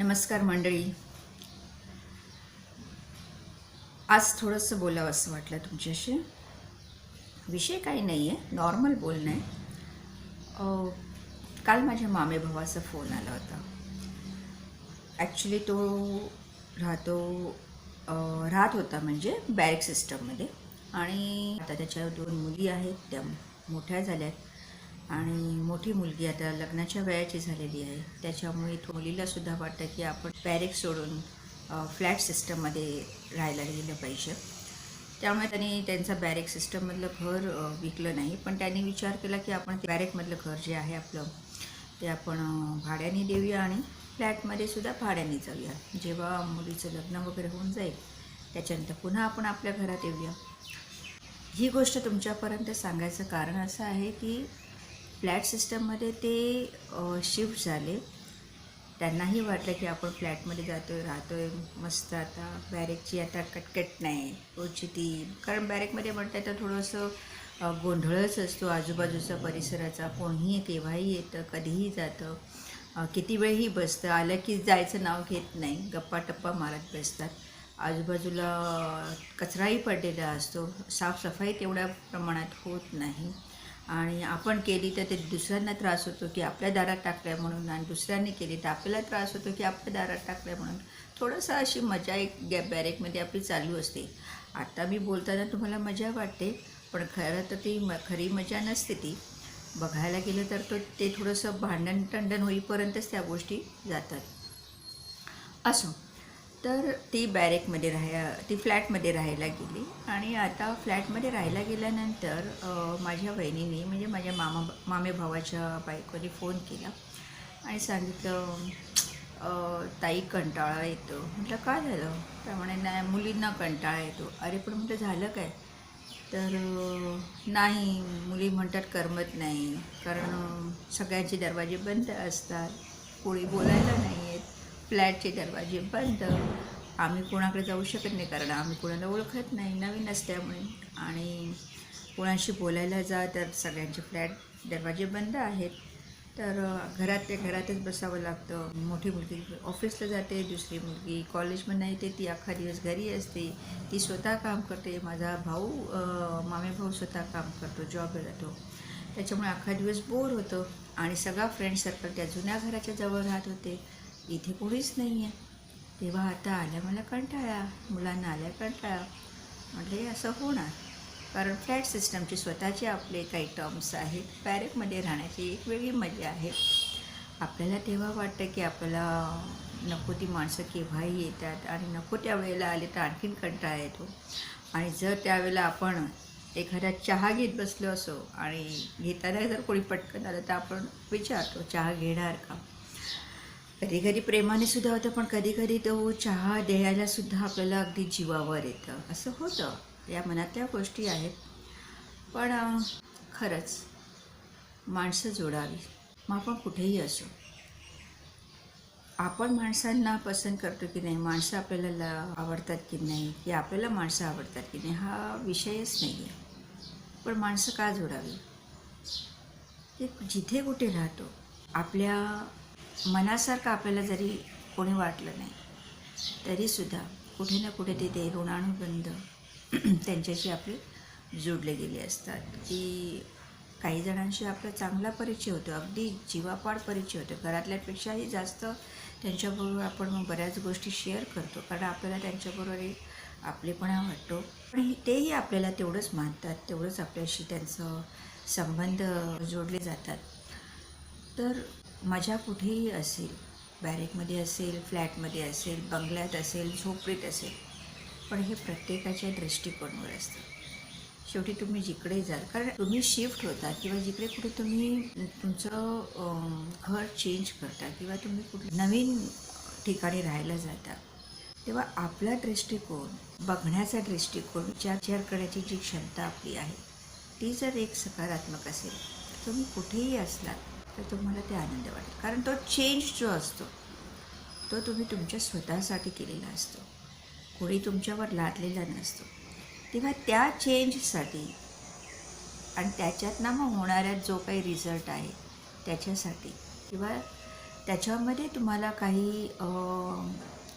नमस्कार मंडळी. आज थोडंसं बोलावं असं वाटलं तुमच्याशी. विषय काही नाही आहे नॉर्मल बोलणं आहे. काल माझ्या मामे भावाचा फोन आला होता. ॲक्च्युली तो राहतो राहत होता म्हणजे बॅरेक सिस्टममध्ये आणि आता त्याच्या दोन मुली आहेत त्या मोठ्या झाल्या आहेत आणि मोठी मुलगी आता लग्नाच्या वयाची झालेली आहे. त्याच्यामुळे मुलीलासुद्धा वाटतं की आपण बॅरेक सोडून फ्लॅट सिस्टममध्ये राहायला गेलं पाहिजे. त्यामुळे त्यांनी त्यांचा बॅरेक सिस्टममधलं घर विकलं नाही. पण त्यांनी विचार केला की आपण बॅरेकमधलं घर जे आहे आपलं ते आपण भाड्याने देऊया आणि फ्लॅटमध्ये सुद्धा भाड्याने जाऊया. जेव्हा मुलीचं लग्न वगैरे होऊन जाईल त्याच्यानंतर पुन्हा आपण आपल्या घरात येऊया. ही गोष्ट तुमच्यापर्यंत सांगायचं कारण असं आहे की फ्लॅट सिस्टममध्ये ते शिफ्ट झाले. त्यांनाही वाटलं की आपण फ्लॅटमध्ये जातो आहे राहतो आहे मस्त आता. बॅरेकची आता कटकट नाही रोजची ती कारण बॅरेकमध्ये म्हटलं तर थोडंसं गोंधळच असतो आजूबाजूचा परिसराचा. कोणीही केव्हाही येतं कधीही जातं. किती वेळही बसतं. आलं की जायचं नाव घेत नाही. गप्पा टप्पा मारत बसतात. आजूबाजूला कचराही पडलेला असतो. साफसफाई तेवढ्या प्रमाणात होत नाही. आणि आपण केली तर ते दुसऱ्यांना त्रास होतो की आपल्या दारात टाकल्या म्हणून आणि दुसऱ्यांनी केली तर आपल्याला त्रास होतो की आपल्या दारात टाकल्या म्हणून. थोडंसं अशी मजा एक गॅ बॅरेकमध्ये आपली चालू असते. आता मी बोलताना तुम्हाला मजा वाटते पण खरं तर ती म खरी मजा नसते ती. बघायला गेलं तर तो ते थोडंसं भांडण टंडण होईपर्यंतच त्या गोष्टी जातात. असो. तर ती बॅरेकमध्ये राहा ती फ्लॅटमध्ये राहायला गेली. आणि आता फ्लॅटमध्ये राहायला गेल्यानंतर माझ्या बहिणीने म्हणजे माझ्या मामा मामे भावाच्या बायकोने फोन केला आणि सांगितलं ताई कंटाळा येतो. म्हटलं काय झालं? त्यामुळे नाही मुलींना कंटाळा येतो. अरे पण म्हटलं झालं काय? तर नाही मुली म्हणतात करमत नाही कारण सगळ्यांचे दरवाजे बंद असतात कोणी बोलायला नाही फ्लॅटचे दरवाजे बंद. आम्ही कोणाकडे जाऊ शकत नाही कारण आम्ही कोणाला ओळखत नाही नवीन असल्यामुळे. आणि कोणाशी बोलायला जा तर सगळ्यांचे फ्लॅट दरवाजे बंद आहेत. तर घरात ते घरातच बसावं लागतं. मोठी मुलगी ऑफिसला जाते दुसरी मुलगी कॉलेजमध्ये येते ती अख्खा दिवस घरी असते. ती स्वतः काम करते. माझा भाऊ मामे भाऊ स्वतः काम करतो जॉबला जातो. त्याच्यामुळे अख्खा दिवस बोर होतं. आणि सगळा फ्रेंड सर्कल त्या जुन्या घराच्या जवळ राहत होते. इथे कोणीच नाही आहे तेव्हा आता आल्या मला कंटाळा मुलांना आल्या कंटाळा. म्हटलं असं होणार? कारण फ्लॅट सिस्टमचे स्वतःचे आपले काही टर्म्स आहेत. बॅरेकमध्ये राहण्याची एक वेगळी मजा आहे. आपल्याला तेव्हा वाटतं की आपल्याला नको ती माणसं केव्हाही येतात आणि नको त्या वेळेला आले तर आणखीन कंटाळा येतो. आणि जर त्यावेळेला आपण एखाद्या चहा घेत बसलो असो आणि घेताना जर कोणी पटकन आलं तर आपण विचारतो चहा घेणार का? कधी कधी प्रेमाने सुद्धा होतं पण कधी कधी तो चहा द्यायला सुद्धा आपल्याला अगदी जीवावर येतं. असं होतं. या मनातल्या गोष्टी आहेत. पण खरंच माणसं जोडावी. मग आपण कुठेही असो. आपण माणसांना पसंत करतो की नाही माणसं आपल्याला ला- आवडतात की नाही की आपल्याला माणसं आवडतात की नाही हा विषयच नाही आहे पण माणसं का जोडावी? ते जिथे कुठे राहतो आपल्या मनासारखं आपल्याला जरी कोणी वाटलं नाही तरीसुद्धा कुठे ना कुठे ते ते ऋणानुबंध त्यांच्याशी आपले जोडले गेले असतात. की काही जणांशी आपला चांगला परिचय होतो अगदी जीवापाड परिचय होतो. घरातल्यापेक्षाही जास्त त्यांच्याबरोबर आपण मग बऱ्याच गोष्टी शेअर करतो कारण आपल्याला त्यांच्याबरोबर एक आपलेपणा वाटतो. पण हे- तेही आपल्याला तेवढंच मानतात तेवढंच आपल्याशी त्यांचं संबंध जोडले जातात. तर मजा कुठेही असेल बॅरेकमध्ये असेल फ्लॅटमध्ये असेल बंगल्यात असेल झोपडीत असेल पण हे प्रत्येकाच्या दृष्टिकोनावर असतं. शेवटी तुम्ही जिकडे जाल कारण तुम्ही शिफ्ट होता किंवा जिकडे कुठे तुम्ही तुमचं घर चेंज करता किंवा तुम्ही कुठे नवीन ठिकाणी राहायला जाता तेव्हा आपला दृष्टिकोन बघण्याचा दृष्टिकोन विचार विचार करण्याची जी क्षमता आपली आहे ती जर एक सकारात्मक असेल तर तुम्ही कुठेही असलात तर तुम्हाला ते आनंद वाटेल. कारण तो चेंज जो असतो तो तुम्ही तुमच्या स्वतःसाठी केलेला असतो. कोणी तुमच्यावर लादलेला नसतो. तेव्हा त्या चेंजसाठी आणि त्याच्यातनं मग होणाऱ्या जो काही रिझल्ट आहे त्याच्यासाठी किंवा त्याच्यामध्ये तुम्हाला काही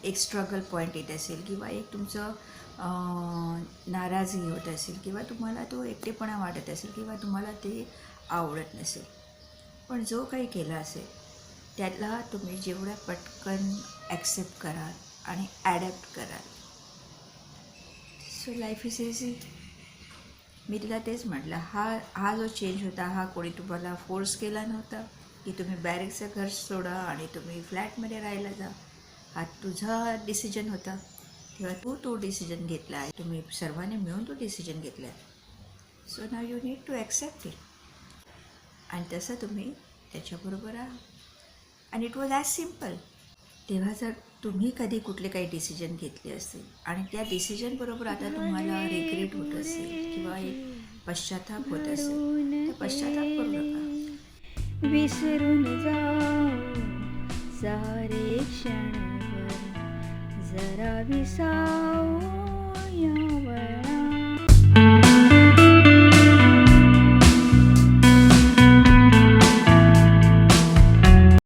एक स्ट्रगल पॉईंट येत असेल किंवा एक तुमचं नाराजगी नाराजी होत असेल किंवा तुम्हाला तो एकटेपणा वाटत असेल किंवा तुम्हाला ते आवडत नसेल. पण जो काही केला असेल त्याला तुम्ही जेवढ्या पटकन ॲक्सेप्ट कराल आणि ॲडॅप्ट कराल. सो लाईफ इज इझी मी तुला तेच म्हटलं हा हा जो चेंज होता हा कोणी तुम्हाला फोर्स केला नव्हता की तुम्ही बॅरेकचं घर सोडा आणि तुम्ही फ्लॅटमध्ये राहायला जा. हा तुझा डिसिजन होता. तेव्हा तू तो डिसिजन घेतला आहे. तुम्ही सर्वांनी मिळून तो डिसिजन घेतला आहे. So now you need to accept it आणि तसं तुम्ही त्याच्याबरोबर आहात आणि इट वॉज ॲज सिंपल तेव्हा जर तुम्ही कधी कुठले काही डिसिजन घेतले असतील आणि त्या डिसिजनबरोबर आता तुम्हाला रिग्रेट होत असेल किंवा एक पश्चाताप होत असेल तर पश्चाताप करू नका. विसरून जाऊ सारे क्षण जरा विसाऊ